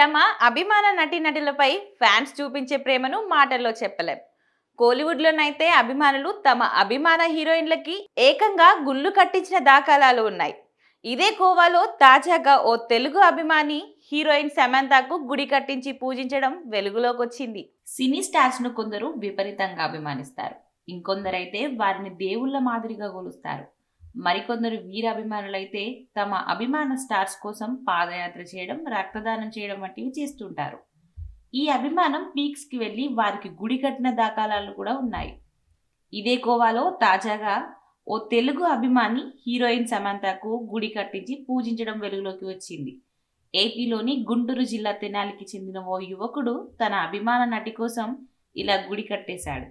తమ అభిమాన నటీనటులపై ఫ్యాన్స్ చూపించే ప్రేమను మాటల్లో చెప్పలేం. కోలీవుడ్లోనైతే అభిమానులు తమ అభిమాన హీరోయిన్లకి ఏకంగా గుళ్ళు కట్టించిన దాఖలాలు ఉన్నాయి. ఇదే కోవాలో తాజాగా ఓ తెలుగు అభిమాని హీరోయిన్ సమంతకు గుడి కట్టించి పూజించడం వెలుగులోకి వచ్చింది సినీ స్టార్స్ను కొందరు విపరీతంగా అభిమానిస్తారు. ఇంకొందరైతే వారిని దేవుళ్ళ మాదిరిగా కొలుస్తారు. మరికొందరు వీర అభిమానులైతే తమ అభిమాన స్టార్స్ కోసం పాదయాత్ర చేయడం రక్తదానం చేయడం వంటివి చేస్తుంటారు. ఈ అభిమానం పీక్స్కి వెళ్ళి వారికి గుడి కట్టిన దాఖలాలు కూడా ఉన్నాయి. ఇదే కోవాలో తాజాగా ఓ తెలుగు అభిమాని హీరోయిన్ సమంతకు గుడి కట్టించి పూజించడం వెలుగులోకి వచ్చింది. ఏపీలోని గుంటూరు జిల్లా తెనాలికి చెందిన ఓ యువకుడు తన అభిమాన నటి కోసం ఇలా గుడి కట్టేశాడు.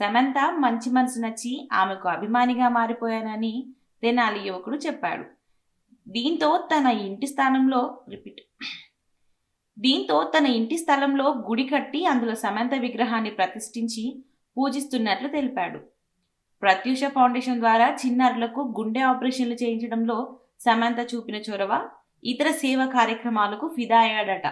సమంత మంచి మనసు నచ్చి ఆమెకు అభిమానిగా మారిపోయానని తెనాలి యువకుడు చెప్పాడు. దీంతో తన ఇంటి స్థానంలో రిపీట్ దీంతో తన ఇంటి స్థలంలో గుడి కట్టి అందులో సమంత విగ్రహాన్ని ప్రతిష్ఠించి పూజిస్తున్నట్లు తెలిపాడు. ప్రత్యూష ఫౌండేషన్ ద్వారా చిన్నారులకు గుండె ఆపరేషన్లు చేయించడంలో సమంత చూపిన చొరవ ఇతర సేవా కార్యక్రమాలకు ఫిదా అయ్యాడట.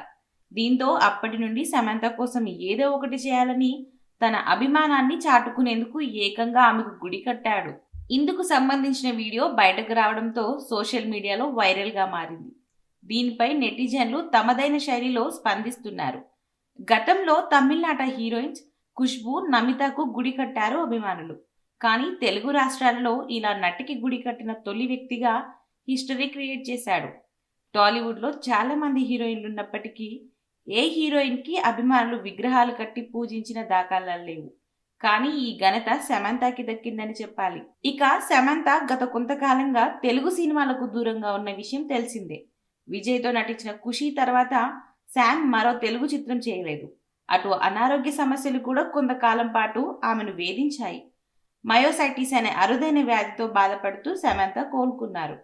దీంతో అప్పటి నుండి సమంత కోసం ఏదో ఒకటి చేయాలని తన అభిమానాన్ని చాటుకునేందుకు ఏకంగా ఆమెకు గుడి కట్టాడు. ఇందుకు సంబంధించిన వీడియో బయటకు రావడంతో సోషల్ మీడియాలో వైరల్గా మారింది. దీనిపై నెటిజన్లు తమదైన శైలిలో స్పందిస్తున్నారు. గతంలో తమిళనాట హీరోయిన్స్ ఖుష్బు నమితకు గుడి కట్టారు అభిమానులు. కానీ తెలుగు రాష్ట్రాల్లో ఇలా నటికి గుడి కట్టిన తొలి వ్యక్తిగా హిస్టరీ క్రియేట్ చేశాడు. టాలీవుడ్లో చాలామంది హీరోయిన్లు ఉన్నప్పటికీ ఏ హీరోయిన్కి అభిమానులు విగ్రహాలు కట్టి పూజించిన దాఖలాలు లేవు. కానీ ఈ ఘనత సమంతకి దక్కిందని చెప్పాలి. ఇక సమంత గత కొంతకాలంగా తెలుగు సినిమాలకు దూరంగా ఉన్న విషయం తెలిసిందే. విజయ్తో నటించిన ఖుషి తర్వాత శామ్ మరో తెలుగు చిత్రం చేయలేదు. అటు అనారోగ్య సమస్యలు కూడా కొంతకాలం పాటు ఆమెను వేధించాయి. మయోసైటిస్ అనే అరుదైన వ్యాధితో బాధపడుతూ సమంత కోలుకున్నారు.